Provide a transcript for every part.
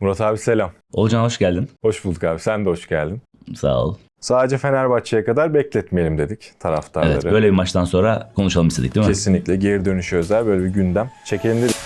Murat abi selam. Olcan hoş geldin. Hoş bulduk abi. Sen de hoş geldin. Sağ ol. Sadece Fenerbahçe'ye kadar bekletmeyelim dedik taraftarları. Evet böyle bir maçtan sonra konuşalım istedik değil mi? Kesinlikle geri dönüşü özel böyle bir gündem çekelim dedik.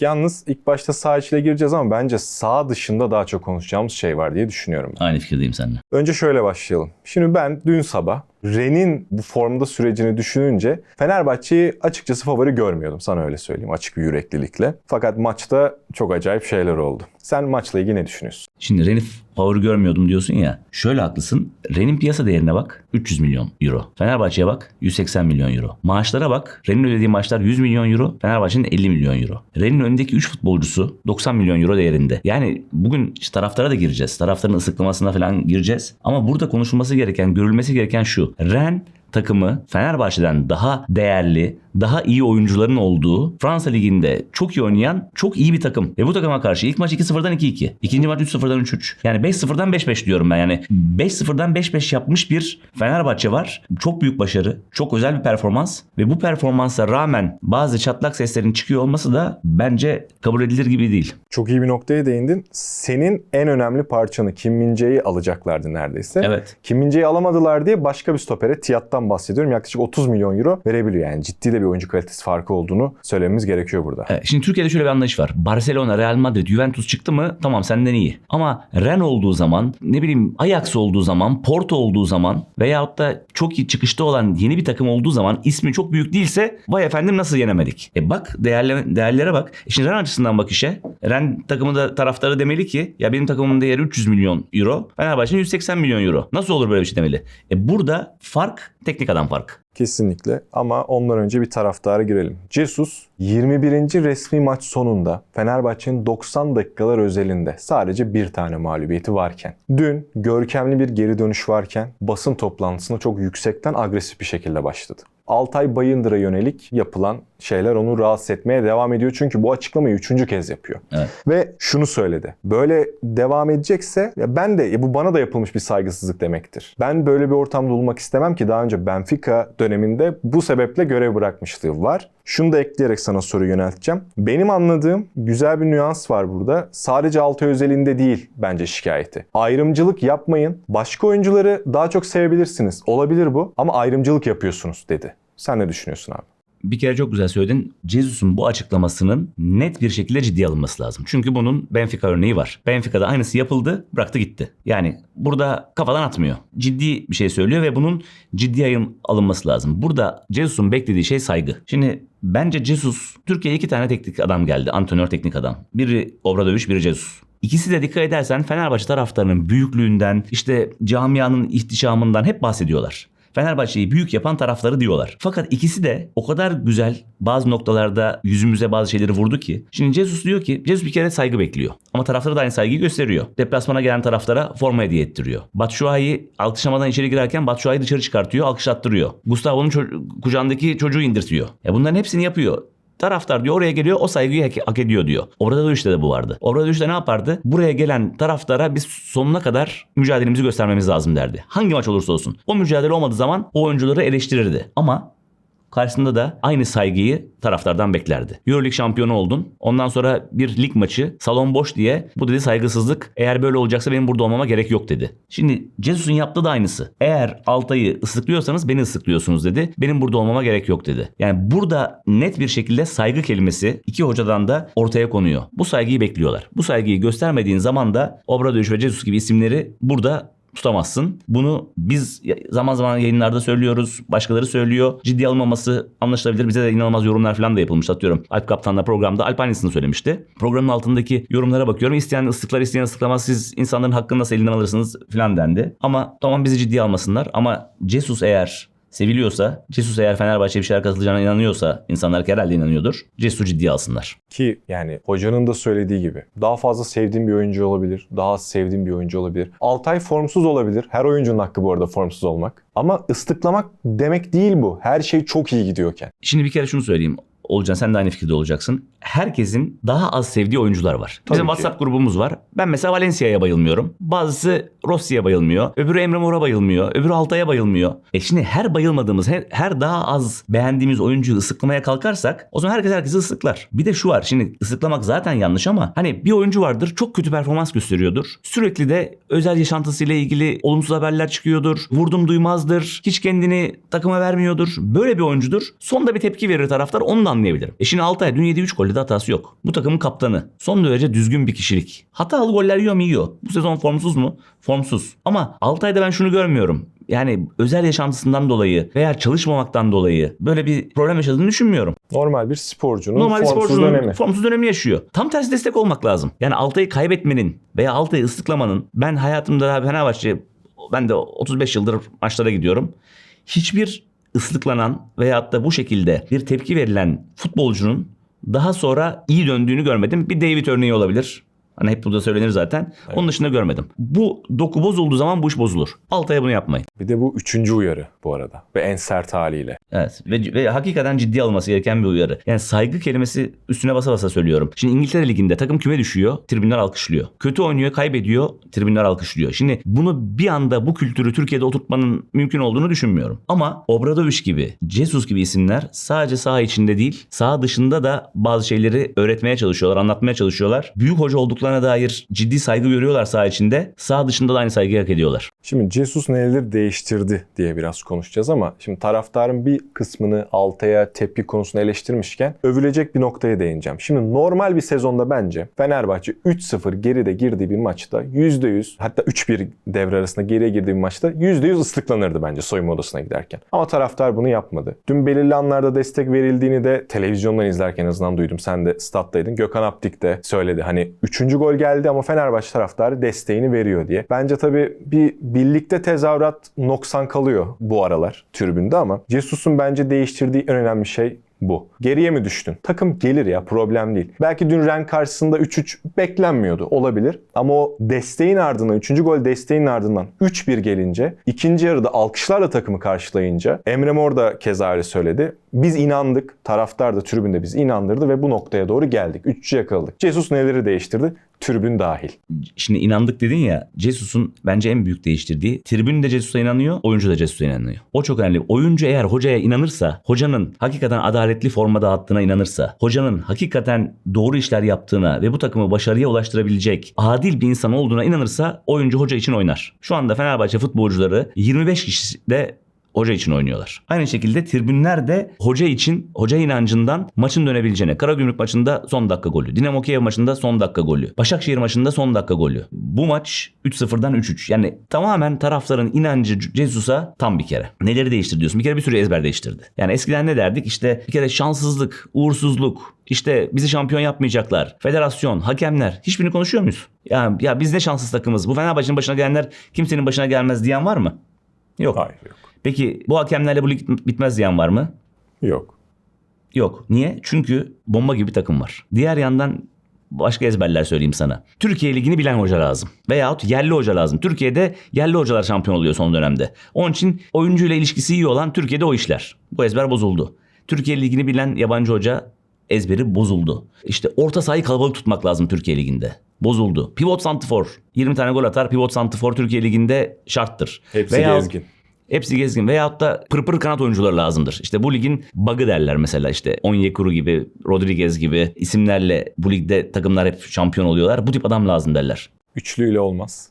Yalnız ilk başta sağ içine gireceğiz ama bence sağ dışında daha çok konuşacağımız şey var diye düşünüyorum. ben. Aynı fikirdeyim seninle. Önce şöyle başlayalım. Şimdi ben dün sabah Ren'in bu formda sürecini düşününce Fenerbahçe'yi açıkçası favori görmüyordum. Sana öyle söyleyeyim açık bir yüreklilikle. Fakat maçta çok acayip şeyler oldu. Sen maçla ilgili ne düşünüyorsun? Şimdi Ren'i favori görmüyordum diyorsun ya. Şöyle haklısın. Ren'in piyasa değerine bak 300 milyon euro. Fenerbahçe'ye bak 180 milyon euro. Maaşlara bak. Ren'in ödediği maaşlar 100 milyon euro. Fenerbahçe'nin 50 milyon euro. Ren'in önündeki 3 futbolcusu 90 milyon euro değerinde. Yani bugün taraftara da gireceğiz. Taraftarın ıslıklamasına falan gireceğiz. Ama burada konuşulması gereken, görülmesi gereken şu. Ren takımı Fenerbahçe'den daha değerli, daha iyi oyuncuların olduğu Fransa Ligi'nde çok iyi oynayan çok iyi bir takım. Ve bu takıma karşı ilk maç 2-0'dan 2-2. İkinci maç 3-0'dan 3-3. Yani 5-0'dan 5-5 diyorum ben. Yani 5-0'dan 5-5 yapmış bir Fenerbahçe var. Çok büyük başarı. Çok özel bir performans. Ve bu performansa rağmen bazı çatlak seslerin çıkıyor olması da bence kabul edilir gibi değil. Çok iyi bir noktaya değindin. Senin en önemli parçanı Kim Min-jae'yi alacaklardı neredeyse. Evet. Kim Min-jae'yi alamadılar diye başka bir stopere Tiyat'tan bahsediyorum. Yaklaşık 30 milyon euro verebiliyor. Yani ciddi de bir oyuncu kalitesi farkı olduğunu söylememiz gerekiyor burada. Şimdi Türkiye'de şöyle bir anlayış var. Barcelona, Real Madrid, Juventus çıktı mı tamam senden iyi. Ama Ren olduğu zaman, ne bileyim Ajax olduğu zaman, Porto olduğu zaman veyahut da çok iyi çıkışta olan yeni bir takım olduğu zaman ismi çok büyük değilse vay efendim nasıl yenemedik? E bak değerle, değerlere bak. E şimdi Ren açısından bak işe. Ren takımı da taraftarı demeli ki ya benim takımımın değeri 300 milyon euro. Fenerbahçe'nin 180 milyon euro. Nasıl olur böyle bir şey demeli? E burada fark teknik adam fark. Kesinlikle ama ondan önce bir taraftara girelim. Jesus 21. resmi maç sonunda Fenerbahçe'nin 90 dakikalar özelinde sadece bir tane mağlubiyeti varken dün görkemli bir geri dönüş varken basın toplantısına çok yüksekten agresif bir şekilde başladı. Altay Bayındır'a yönelik yapılan şeyler onu rahatsız etmeye devam ediyor. Çünkü bu açıklamayı üçüncü kez yapıyor. Evet. Ve şunu söyledi. Böyle devam edecekse ya ben de ya bu bana da yapılmış bir saygısızlık demektir. Ben böyle bir ortamda olmak istemem ki daha önce Benfica döneminde bu sebeple görev bırakmışlığı var. Şunu da ekleyerek sana soru yönelteceğim. Benim anladığım güzel bir nüans var burada. Sadece Altay özelinde değil bence şikayeti. Ayrımcılık yapmayın. Başka oyuncuları daha çok sevebilirsiniz. Olabilir bu ama ayrımcılık yapıyorsunuz dedi. Sen ne düşünüyorsun abi? Bir kere çok güzel söyledin. Jesus'un bu açıklamasının net bir şekilde ciddiye alınması lazım. Çünkü bunun Benfica örneği var. Benfica'da aynısı yapıldı, bıraktı gitti. Yani burada kafadan atmıyor. Ciddi bir şey söylüyor ve bunun ciddiye alın- alınması lazım. Burada Jesus'un beklediği şey saygı. Şimdi bence Jesus, Türkiye'ye iki tane teknik adam geldi. Antrenör teknik adam. Biri Obradoviç, biri Jesus. İkisi de dikkat edersen Fenerbahçe taraftarının büyüklüğünden, işte camianın ihtişamından hep bahsediyorlar. Fenerbahçe'yi büyük yapan tarafları diyorlar. Fakat ikisi de o kadar güzel bazı noktalarda yüzümüze bazı şeyleri vurdu ki. Şimdi Jesus diyor ki Jesus bir kere saygı bekliyor. Ama taraftarı da aynı saygıyı gösteriyor. Deplasmana gelen taraftara forma hediye ettiriyor. Batshuayi alkışlamadan içeri girerken Batshuayi dışarı çıkartıyor, alkışlattırıyor. Gustavo'nun ço- kucağındaki çocuğu indirtiyor. Ya bunların hepsini yapıyor. Taraftar diyor oraya geliyor o saygıyı hak, ediyor diyor. Orada işte de bu vardı. Orada işte ne yapardı? Buraya gelen taraftara biz sonuna kadar mücadelemizi göstermemiz lazım derdi. Hangi maç olursa olsun. O mücadele olmadığı zaman o oyuncuları eleştirirdi. Ama karşısında da aynı saygıyı taraftardan beklerdi. Euroleague şampiyonu oldun. Ondan sonra bir lig maçı salon boş diye bu dedi saygısızlık. Eğer böyle olacaksa benim burada olmama gerek yok dedi. Şimdi Jesus'un yaptığı da aynısı. Eğer Altay'ı ıslıklıyorsanız beni ıslıklıyorsunuz dedi. Benim burada olmama gerek yok dedi. Yani burada net bir şekilde saygı kelimesi iki hocadan da ortaya konuyor. Bu saygıyı bekliyorlar. Bu saygıyı göstermediğin zaman da Obradoviç ve Jesus gibi isimleri burada tutamazsın. Bunu biz zaman zaman yayınlarda söylüyoruz. Başkaları söylüyor. Ciddi alınmaması anlaşılabilir. Bize de inanılmaz yorumlar falan da yapılmış. Atıyorum Alp Kaptan'la programda Alp aynısını söylemişti. Programın altındaki yorumlara bakıyorum. İsteyen ıslıklar isteyen ıslıklamaz. Siz insanların hakkını nasıl elinden alırsınız falan dendi. Ama tamam bizi ciddiye almasınlar. Ama Jesus eğer seviliyorsa, Jesus eğer Fenerbahçe'ye bir şeyler katılacağına inanıyorsa, insanlar herhalde inanıyordur. Jesus'u ciddiye alsınlar. Ki yani hocanın da söylediği gibi daha fazla sevdiğim bir oyuncu olabilir. Daha az sevdiğim bir oyuncu olabilir. Altay formsuz olabilir. Her oyuncunun hakkı bu arada formsuz olmak. Ama ıslıklamak demek değil bu. Her şey çok iyi gidiyorken. Şimdi bir kere şunu söyleyeyim. Olacaksın. Sen de aynı fikirde olacaksın. Herkesin daha az sevdiği oyuncular var. Bizim ki. WhatsApp grubumuz var. Ben mesela Valencia'ya bayılmıyorum. Bazısı Rossi'ye bayılmıyor. Öbürü Emre Mor'a bayılmıyor. Öbürü Altay'a bayılmıyor. E şimdi her bayılmadığımız, her, her daha az beğendiğimiz oyuncuyu ıslıklamaya kalkarsak o zaman herkes herkesi ıslıklar. Bir de şu var. Şimdi ıslıklamak zaten yanlış ama hani bir oyuncu vardır çok kötü performans gösteriyordur. Sürekli de özel yaşantısıyla ilgili olumsuz haberler çıkıyordur. Vurdum duymazdır. Hiç kendini takıma vermiyordur. Böyle bir oyuncudur. Sonda bir tepki verir taraftar onu da anlayabilirim. E şimdi Altay dün 7-3 golde de hatası yok. Bu takımın kaptanı. Son derece düzgün bir kişilik. Hatalı goller yiyor mu yiyor. Bu sezon formsuz mu? Formsuz. Ama Altay'da ben şunu görmüyorum. Yani özel yaşantısından dolayı veya çalışmamaktan dolayı böyle bir problem yaşadığını düşünmüyorum. Normal bir sporcunun Normal formsuz sporcunun dönemi. formsuz dönemi yaşıyor. Tam tersi destek olmak lazım. Yani Altay'ı kaybetmenin veya Altay'ı ıslıklamanın ben hayatımda Fenerbahçe ben de 35 yıldır maçlara gidiyorum. Hiçbir ıslıklanan veyahut da bu şekilde bir tepki verilen futbolcunun daha sonra iyi döndüğünü görmedim. Bir David örneği olabilir. Hani hep burada söylenir zaten. Onun dışında görmedim. Bu doku bozulduğu zaman bu iş bozulur. Altay'a bunu yapmayın. Bir de bu üçüncü uyarı bu arada. Ve en sert haliyle. Evet ve, ve hakikaten ciddi alınması gereken bir uyarı. Yani saygı kelimesi üstüne basa basa söylüyorum. Şimdi İngiltere Ligi'nde takım küme düşüyor, tribünler alkışlıyor. Kötü oynuyor, kaybediyor, tribünler alkışlıyor. Şimdi bunu bir anda bu kültürü Türkiye'de oturtmanın mümkün olduğunu düşünmüyorum. Ama Obradoviç gibi, Jesus gibi isimler sadece saha içinde değil, saha dışında da bazı şeyleri öğretmeye çalışıyorlar, anlatmaya çalışıyorlar. Büyük hoca olduklarına dair ciddi saygı görüyorlar saha içinde. Saha dışında da aynı saygıyı hak ediyorlar. Şimdi Jesus neleri değiştirdi diye biraz konuşacağız ama şimdi taraftarın bir kısmını Altay'a tepki konusunda eleştirmişken övülecek bir noktaya değineceğim. Şimdi normal bir sezonda bence Fenerbahçe 3-0 geride girdiği bir maçta %100 hatta 3-1 devre arasında geriye girdiği bir maçta %100 ıslıklanırdı bence soyunma odasına giderken. Ama taraftar bunu yapmadı. Dün belirli anlarda destek verildiğini de televizyondan izlerken en azından duydum. Sen de stat'taydın. Gökhan Aptik de söyledi. Hani 3. gol geldi ama Fenerbahçe taraftarı desteğini veriyor diye. Bence tabii bir birlikte tezahürat noksan kalıyor bu aralar tribünde ama Jesus'un bence değiştirdiği en önemli şey bu. Geriye mi düştün? Takım gelir ya problem değil. Belki dün Ren karşısında 3-3 beklenmiyordu olabilir. Ama o desteğin ardından 3. gol desteğin ardından 3-1 gelince ikinci yarıda alkışlarla takımı karşılayınca Emre Mor da keza öyle söyledi. Biz inandık. Taraftar da tribünde bizi inandırdı ve bu noktaya doğru geldik. 3'ü yakaladık. Jesus neleri değiştirdi? Tribün dahil. Şimdi inandık dedin ya Jesus'un bence en büyük değiştirdiği tribün de Jesus'a inanıyor, oyuncu da Jesus'a inanıyor. O çok önemli. Oyuncu eğer hocaya inanırsa, hocanın hakikaten adaletli forma dağıttığına inanırsa, hocanın hakikaten doğru işler yaptığına ve bu takımı başarıya ulaştırabilecek adil bir insan olduğuna inanırsa oyuncu hoca için oynar. Şu anda Fenerbahçe futbolcuları 25 kişi de hoca için oynuyorlar. Aynı şekilde tribünler de hoca için, hoca inancından maçın dönebileceğine. Karagümrük maçında son dakika golü. Dinamo Kiev maçında son dakika golü. Başakşehir maçında son dakika golü. Bu maç 3-0'dan 3-3. Yani tamamen tarafların inancı Jesus'a tam bir kere. Neleri değiştir diyorsun? Bir kere bir sürü ezber değiştirdi. Yani eskiden ne derdik? İşte bir kere şanssızlık, uğursuzluk, işte bizi şampiyon yapmayacaklar. Federasyon, hakemler. Hiçbirini konuşuyor muyuz? Ya, ya biz ne şanssız takımız. Bu Fenerbahçe'nin başına gelenler kimsenin başına gelmez diyen var mı? Yok. Hayır yok. Peki bu hakemlerle bu lig bitmez diyen var mı? Yok. Yok. Niye? Çünkü bomba gibi bir takım var. Diğer yandan başka ezberler söyleyeyim sana. Türkiye Ligi'ni bilen hoca lazım. Veyahut yerli hoca lazım. Türkiye'de yerli hocalar şampiyon oluyor son dönemde. Onun için oyuncuyla ilişkisi iyi olan Türkiye'de o işler. Bu ezber bozuldu. Türkiye Ligi'ni bilen yabancı hoca ezberi bozuldu. İşte orta sahayı kalabalık tutmak lazım Türkiye Ligi'nde. Bozuldu. Pivot santifor. 20 tane gol atar. Pivot santifor Türkiye Ligi'nde şarttır. Hepsi Veyahut- gezgin. Hepsi gezgin veyahut da pırpır kanat oyuncuları lazımdır. İşte bu ligin bug'ı derler mesela işte Onyekuru gibi, Rodriguez gibi isimlerle bu ligde takımlar hep şampiyon oluyorlar. Bu tip adam lazım derler. Üçlüyle olmaz.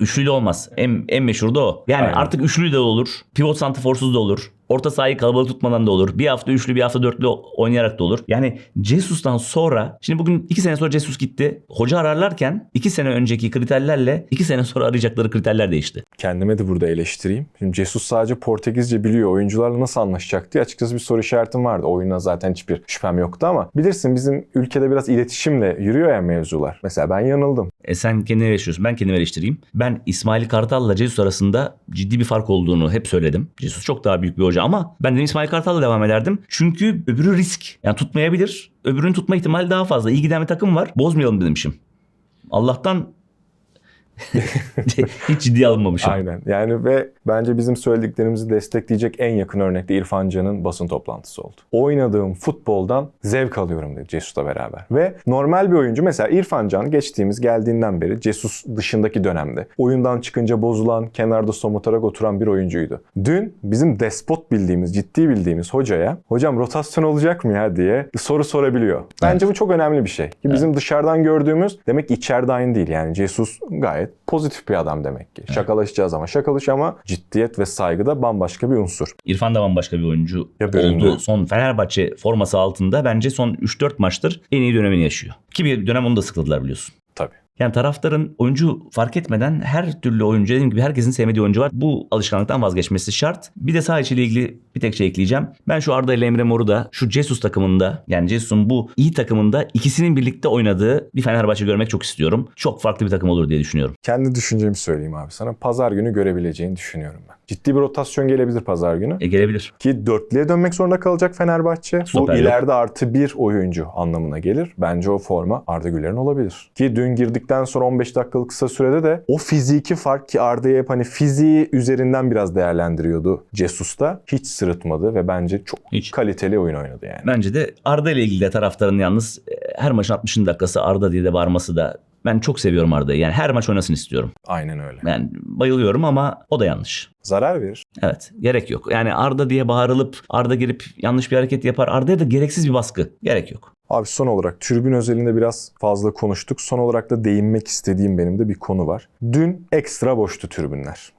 Üçlüyle olmaz. En, en meşhur da o. Yani Aynen. artık üçlü de olur. Pivot santiforsuz da olur. Orta sahayı kalabalık tutmadan da olur. Bir hafta üçlü bir hafta dörtlü oynayarak da olur. Yani Jesus'tan sonra şimdi bugün iki sene sonra Jesus gitti. Hoca ararlarken iki sene önceki kriterlerle iki sene sonra arayacakları kriterler değişti. Kendime de burada eleştireyim. Şimdi Jesus sadece Portekizce biliyor. Oyuncularla nasıl anlaşacak diye açıkçası bir soru işaretim vardı. Oyuna zaten hiçbir şüphem yoktu ama bilirsin bizim ülkede biraz iletişimle yürüyor ya mevzular. Mesela ben yanıldım. E sen kendini eleştiriyorsun. Ben kendimi eleştireyim. Ben İsmail Kartal'la Jesus arasında ciddi bir fark olduğunu hep söyledim. Jesus çok daha büyük bir hoca ama ben de İsmail Kartal'la devam ederdim. Çünkü öbürü risk. Yani tutmayabilir. Öbürünün tutma ihtimali daha fazla. İyi giden bir takım var. Bozmayalım demişim. Allah'tan Hiç ciddiye alınmamışım. Aynen. Yani ve bence bizim söylediklerimizi destekleyecek en yakın örnek de İrfan Can'ın basın toplantısı oldu. Oynadığım futboldan zevk alıyorum dedi Cesus'la beraber. Ve normal bir oyuncu mesela İrfan Can geçtiğimiz geldiğinden beri Cesus dışındaki dönemde oyundan çıkınca bozulan, kenarda somurtarak oturan bir oyuncuydu. Dün bizim despot bildiğimiz, ciddi bildiğimiz hocaya hocam rotasyon olacak mı ya diye soru sorabiliyor. Bence bu çok önemli bir şey. Ki bizim dışarıdan gördüğümüz demek ki içeride aynı değil. Yani Jesus gayet pozitif bir adam demek ki. Şakalaşacağız ama şakalış ama ciddiyet ve saygı da bambaşka bir unsur. İrfan da bambaşka bir oyuncu Ya oldu. de. Son Fenerbahçe forması altında bence son 3-4 maçtır en iyi dönemini yaşıyor. Ki bir dönem onu da sıkıldılar biliyorsun. Yani taraftarın oyuncu fark etmeden her türlü oyuncu dediğim gibi herkesin sevmediği oyuncu var. Bu alışkanlıktan vazgeçmesi şart. Bir de sağ içiyle ilgili bir tek şey ekleyeceğim. Ben şu Arda ile Emre Mor'u da şu Jesus takımında yani Jesus'un bu iyi takımında ikisinin birlikte oynadığı bir Fenerbahçe görmek çok istiyorum. Çok farklı bir takım olur diye düşünüyorum. Kendi düşüncemi söyleyeyim abi sana. Pazar günü görebileceğini düşünüyorum ben. Ciddi bir rotasyon gelebilir pazar günü. E gelebilir. Ki dörtlüye dönmek zorunda kalacak Fenerbahçe. Stoper Bu yok. ileride artı bir oyuncu anlamına gelir. Bence o forma Arda Güler'in olabilir. Ki dün girdikten sonra 15 dakikalık kısa sürede de o fiziki fark ki Arda'yı hep hani fiziği üzerinden biraz değerlendiriyordu Jesus'ta. Hiç sırıtmadı ve bence çok Hiç. kaliteli oyun oynadı yani. Bence de Arda ile ilgili de taraftarın yalnız e, her maçın 60. dakikası Arda diye de bağırması da ben çok seviyorum Arda'yı. Yani her maç oynasın istiyorum. Aynen öyle. Ben bayılıyorum ama o da yanlış. Zarar verir. Evet gerek yok. Yani Arda diye bağırılıp Arda girip yanlış bir hareket yapar. Arda'ya da gereksiz bir baskı. Gerek yok. Abi son olarak tribün özelinde biraz fazla konuştuk. Son olarak da değinmek istediğim benim de bir konu var. Dün ekstra boştu tribünler.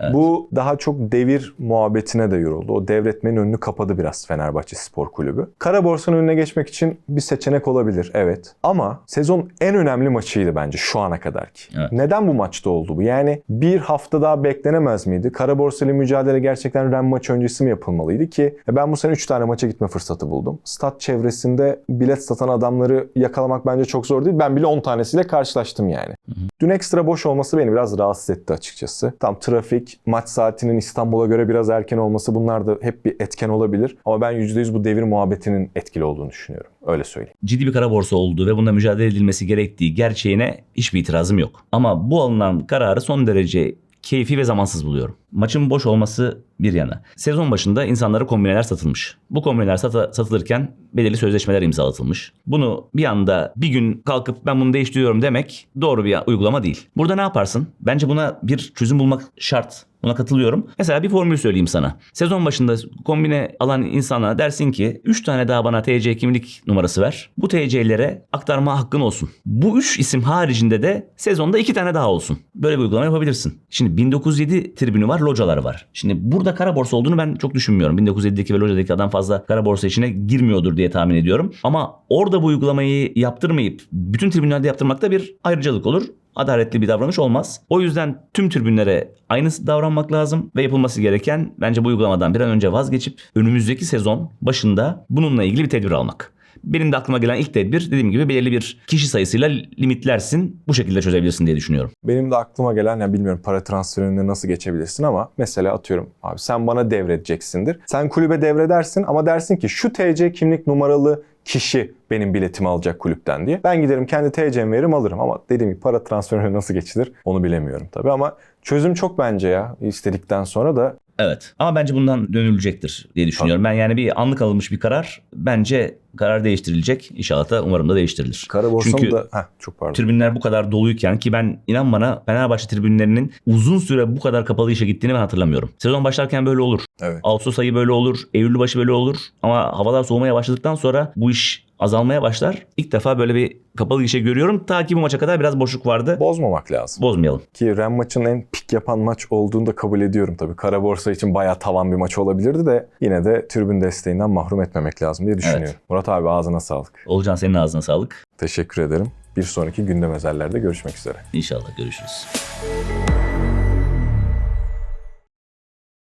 Evet. Bu daha çok devir muhabbetine de yoruldu. O devretmenin önünü kapadı biraz Fenerbahçe Spor Kulübü. Kara borsanın önüne geçmek için bir seçenek olabilir evet. Ama sezon en önemli maçıydı bence şu ana kadar ki. Evet. Neden bu maçta oldu bu? Yani bir hafta daha beklenemez miydi? Kara borsayla mücadele gerçekten Ren maç öncesi mi yapılmalıydı ki? e, Ben bu sene 3 tane maça gitme fırsatı buldum. Stat çevresinde bilet satan adamları yakalamak bence çok zor değil. Ben bile 10 tanesiyle karşılaştım yani. Dün ekstra boş olması beni biraz rahatsız etti açıkçası. Tam trafik, maç saatinin İstanbul'a göre biraz erken olması bunlar da hep bir etken olabilir. Ama ben %100 bu devir muhabbetinin etkili olduğunu düşünüyorum. Öyle söyleyeyim. Ciddi bir kara borsa olduğu ve bunda mücadele edilmesi gerektiği gerçeğine hiçbir itirazım yok. Ama bu alınan kararı son derece keyfi ve zamansız buluyorum. Maçın boş olması bir yana. Sezon başında insanlara kombineler satılmış. Bu kombineler sata- satılırken belirli sözleşmeler imzalatılmış. Bunu bir anda bir gün kalkıp ben bunu değiştiriyorum demek doğru bir uygulama değil. Burada ne yaparsın? Bence buna bir çözüm bulmak şart. Buna katılıyorum. Mesela bir formül söyleyeyim sana. Sezon başında kombine alan insana dersin ki 3 tane daha bana TC kimlik numarası ver. Bu TC'lere aktarma hakkın olsun. Bu 3 isim haricinde de sezonda 2 tane daha olsun. Böyle bir uygulama yapabilirsin. Şimdi 1907 tribünü var, locaları var. Şimdi burada kara borsa olduğunu ben çok düşünmüyorum. 1907'deki ve locadaki adam fazla kara borsa içine girmiyordur diye tahmin ediyorum. Ama orada bu uygulamayı yaptırmayıp bütün tribünlerde yaptırmak da bir ayrıcalık olur adaletli bir davranış olmaz. O yüzden tüm tribünlere aynı davranmak lazım ve yapılması gereken bence bu uygulamadan bir an önce vazgeçip önümüzdeki sezon başında bununla ilgili bir tedbir almak. Benim de aklıma gelen ilk tedbir dediğim gibi belirli bir kişi sayısıyla limitlersin. Bu şekilde çözebilirsin diye düşünüyorum. Benim de aklıma gelen ya bilmiyorum para transferinde nasıl geçebilirsin ama mesela atıyorum abi sen bana devredeceksindir. Sen kulübe devredersin ama dersin ki şu TC kimlik numaralı kişi benim biletimi alacak kulüpten diye. Ben giderim kendi TC'mi veririm alırım. Ama dediğim gibi para transferine nasıl geçilir onu bilemiyorum tabii. Ama çözüm çok bence ya istedikten sonra da Evet. Ama bence bundan dönülecektir diye düşünüyorum. Ben yani bir anlık alınmış bir karar. Bence karar değiştirilecek. İnşallah da umarım da değiştirilir. kara borsanın Çünkü da Heh, çok pardon. tribünler bu kadar doluyken ki ben inan bana Fenerbahçe tribünlerinin uzun süre bu kadar kapalı işe gittiğini ben hatırlamıyorum. Sezon başlarken böyle olur. Evet. Ağustos ayı böyle olur. Eylül başı böyle olur. Ama havalar soğumaya başladıktan sonra bu iş azalmaya başlar. İlk defa böyle bir kapalı işe görüyorum. Ta ki bu maça kadar biraz boşluk vardı. Bozmamak lazım. Bozmayalım. Ki Ren maçın en pik yapan maç olduğunu da kabul ediyorum tabii. Kara borsa için bayağı tavan bir maç olabilirdi de yine de tribün desteğinden mahrum etmemek lazım diye düşünüyorum. Murat abi ağzına sağlık. Olcan senin ağzına sağlık. Teşekkür ederim. Bir sonraki gündem özellerde görüşmek üzere. İnşallah görüşürüz.